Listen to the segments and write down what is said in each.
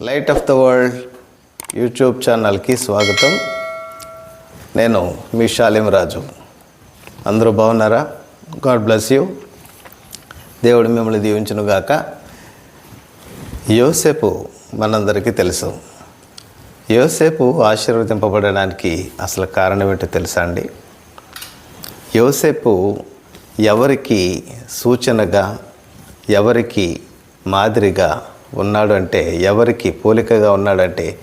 Light of the world YouTube ఛానల్కి స్వాగతం. నేను మీ షాలిం రాజు అందరూ బాగున్నారా? గాడ్ బ్లెస్ యూ దేవుడు మిమ్మల్ని దీవించునుగాక. యోసేపు మనందరికీ తెలుసు. యోసేపు ఆశీర్వదింపబడడానికి అసలు కారణం ఏంటో తెలుసా అండి? యోసేపు ఎవరికి సూచనగా ఎవరికి మాదిరిగా ఉన్నాడు అంటే ఎవరికి పోలికగా ఉన్నాడంటే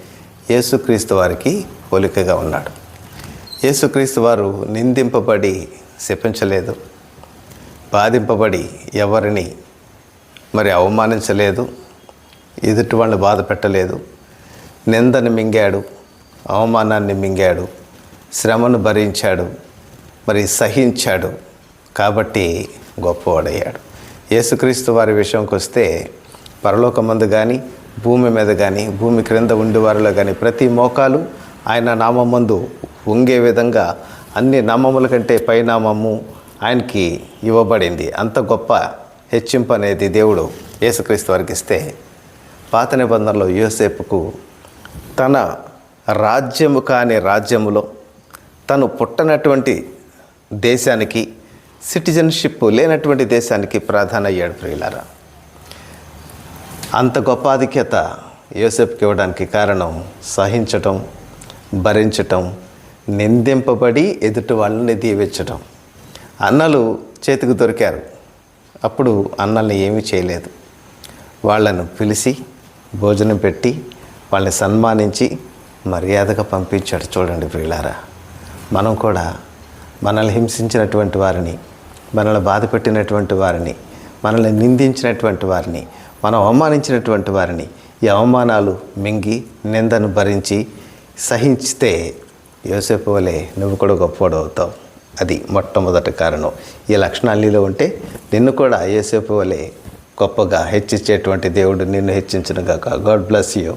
యేసుక్రీస్తు వారికి పోలికగా ఉన్నాడు. యేసుక్రీస్తు వారు నిందింపబడి శపించలేదు బాధింపబడి ఎవరిని మరి అవమానించలేదు ఎదుటి వాళ్ళని బాధ పెట్టలేదు నిందను మింగాడు అవమానాన్ని మింగాడు శ్రమను భరించాడు మరి సహించాడు కాబట్టి గొప్పవాడయ్యాడు. యేసుక్రీస్తు వారి విషయంకి వస్తే పరలోకమందు కానీ భూమి మీద కానీ భూమి క్రింద ఉండేవారిలో కానీ ప్రతి మోకాలు ఆయన నామందు ఉంగే విధంగా అన్ని నామముల కంటే పైనామము ఆయనకి ఇవ్వబడింది. అంత గొప్ప హెచ్చింపు అనేది దేవుడు యేసుక్రీస్తు వారికి ఇస్తే పాత నిబంధనలో యోసేపుకు తన రాజ్యము కాని రాజ్యములో తను పుట్టనటువంటి దేశానికి సిటిజన్షిప్ లేనటువంటి దేశానికి ప్రధాన అయ్యాడు ప్రియులారా. అంత గొప్ప ఆధిక్యత యోసేపుకి ఇవ్వడానికి కారణం సహించటం భరించటం నిందింపబడి ఎదుటి వాళ్ళని దీవించటం. అన్నలు చేతికి దొరికారు. అప్పుడు అన్నల్ని ఏమీ చేయలేదు. వాళ్ళను పిలిచి భోజనం పెట్టి వాళ్ళని సన్మానించి మర్యాదగా పంపించాడు. చూడండి ప్రియులారా మనం కూడా మనల్ని హింసించినటువంటి వారిని మనల్ని బాధ పెట్టినటువంటి వారిని మనల్ని నిందించినటువంటి వారిని మనం అవమానించినటువంటి వారిని ఈ అవమానాలు మింగి నిందను భరించి సహించితే యోసేపు వలె నువ్వు కూడా గొప్పవాడు అవుతావు. అది మొట్టమొదటి కారణం. ఈ లక్షణాలు నీలో ఉంటే నిన్ను కూడా యోసేపు వలె గొప్పగా హెచ్చించేటువంటి దేవుడు నిన్ను హెచ్చించునుగాక. God bless you